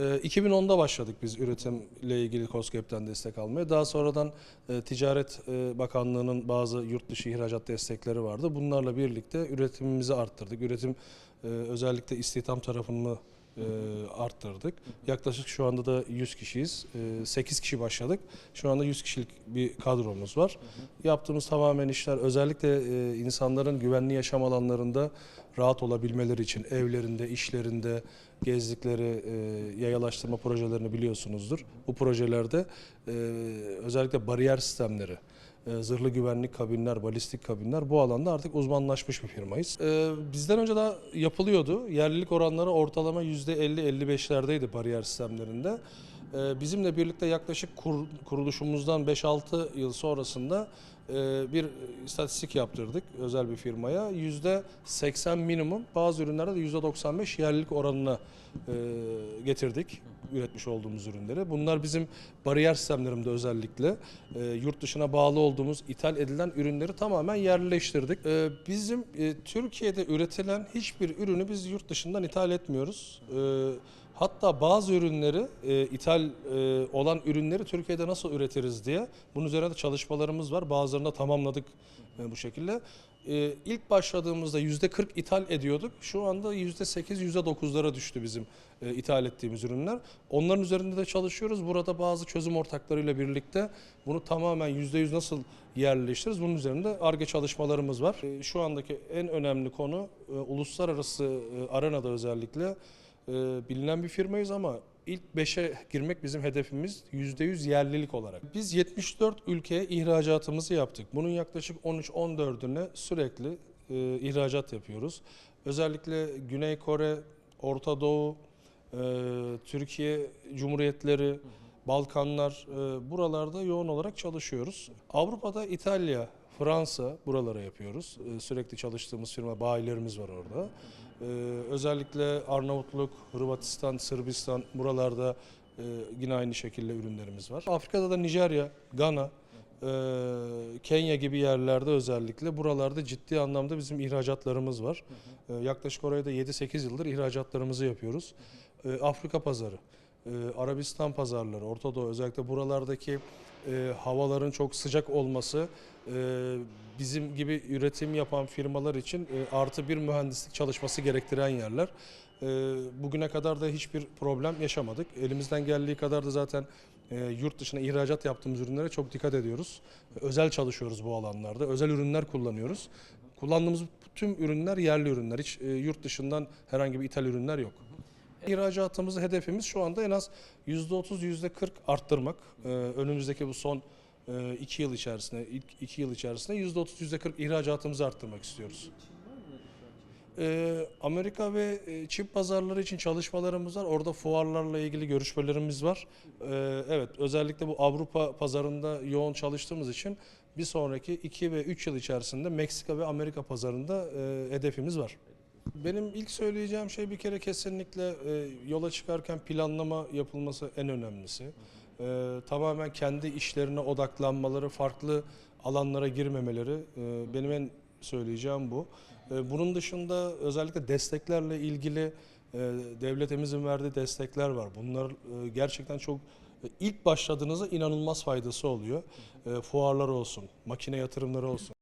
Ee, 2010'da başladık biz üretimle ilgili COSGAP'ten destek almaya. Daha sonradan e, Ticaret e, Bakanlığı'nın bazı yurt dışı ihracat destekleri vardı. Bunlarla birlikte üretimimizi arttırdık. Üretim e, özellikle istihdam tarafını e, arttırdık. Yaklaşık şu anda da 100 kişiyiz. E, 8 kişi başladık. Şu anda 100 kişilik bir kadromuz var. Yaptığımız tamamen işler özellikle e, insanların güvenli yaşam alanlarında rahat olabilmeleri için evlerinde, işlerinde gezdikleri e, yayalaştırma projelerini biliyorsunuzdur. Bu projelerde e, özellikle bariyer sistemleri, zırhlı güvenlik kabinler, balistik kabinler bu alanda artık uzmanlaşmış bir firmayız. E, bizden önce daha yapılıyordu. Yerlilik oranları ortalama %50-55'lerdeydi bariyer sistemlerinde. E, bizimle birlikte yaklaşık kur- kuruluşumuzdan 5-6 yıl sonrasında e, bir istatistik yaptırdık özel bir firmaya. %80 minimum bazı ürünlerde de %95 yerlilik oranına e, getirdik üretmiş olduğumuz ürünleri. Bunlar bizim bariyer sistemlerimde özellikle e, yurt dışına bağlı olduğumuz ithal edilen ürünleri tamamen yerleştirdik. E, bizim e, Türkiye'de üretilen hiçbir ürünü biz yurt dışından ithal etmiyoruz. E, Hatta bazı ürünleri, e, ithal e, olan ürünleri Türkiye'de nasıl üretiriz diye bunun üzerine de çalışmalarımız var. Bazılarını da tamamladık e, bu şekilde. E, ilk başladığımızda %40 ithal ediyorduk. Şu anda %8, %9'lara düştü bizim e, ithal ettiğimiz ürünler. Onların üzerinde de çalışıyoruz. Burada bazı çözüm ortaklarıyla birlikte bunu tamamen %100 nasıl yerleştiririz? Bunun üzerinde ARGE çalışmalarımız var. E, şu andaki en önemli konu e, uluslararası e, arenada özellikle e, bilinen bir firmayız ama ilk 5'e girmek bizim hedefimiz %100 yerlilik olarak. Biz 74 ülkeye ihracatımızı yaptık. Bunun yaklaşık 13-14'üne sürekli e, ihracat yapıyoruz. Özellikle Güney Kore, Orta Doğu, e, Türkiye Cumhuriyetleri, Balkanlar e, buralarda yoğun olarak çalışıyoruz. Avrupa'da İtalya, Fransa buralara yapıyoruz. E, sürekli çalıştığımız firma bayilerimiz var orada. E, özellikle Arnavutluk, Hırvatistan, Sırbistan buralarda e, yine aynı şekilde ürünlerimiz var. Afrika'da da Nijerya, Gana, e, Kenya gibi yerlerde özellikle buralarda ciddi anlamda bizim ihracatlarımız var. E, yaklaşık oraya da 7-8 yıldır ihracatlarımızı yapıyoruz. E, Afrika pazarı, e, Arabistan pazarları, Orta Doğu özellikle buralardaki e, havaların çok sıcak olması e, bizim gibi üretim yapan firmalar için e, artı bir mühendislik çalışması gerektiren yerler. E, bugüne kadar da hiçbir problem yaşamadık. Elimizden geldiği kadar da zaten e, yurt dışına ihracat yaptığımız ürünlere çok dikkat ediyoruz. Özel çalışıyoruz bu alanlarda. Özel ürünler kullanıyoruz. Kullandığımız tüm ürünler yerli ürünler. Hiç e, yurt dışından herhangi bir ithal ürünler yok. İhracatımızı hedefimiz şu anda en az %30 %40 arttırmak. Ee, önümüzdeki bu son e, iki yıl içerisinde, ilk iki yıl içerisinde %30 %40 ihracatımızı arttırmak istiyoruz. Ee, Amerika ve e, Çin pazarları için çalışmalarımız var. Orada fuarlarla ilgili görüşmelerimiz var. Ee, evet, özellikle bu Avrupa pazarında yoğun çalıştığımız için bir sonraki 2 ve 3 yıl içerisinde Meksika ve Amerika pazarında e, hedefimiz var. Benim ilk söyleyeceğim şey bir kere kesinlikle e, yola çıkarken planlama yapılması en önemlisi. E, tamamen kendi işlerine odaklanmaları, farklı alanlara girmemeleri e, benim en söyleyeceğim bu. E, bunun dışında özellikle desteklerle ilgili e, devletimizin verdiği destekler var. Bunlar e, gerçekten çok e, ilk başladığınızda inanılmaz faydası oluyor. E, fuarlar olsun, makine yatırımları olsun.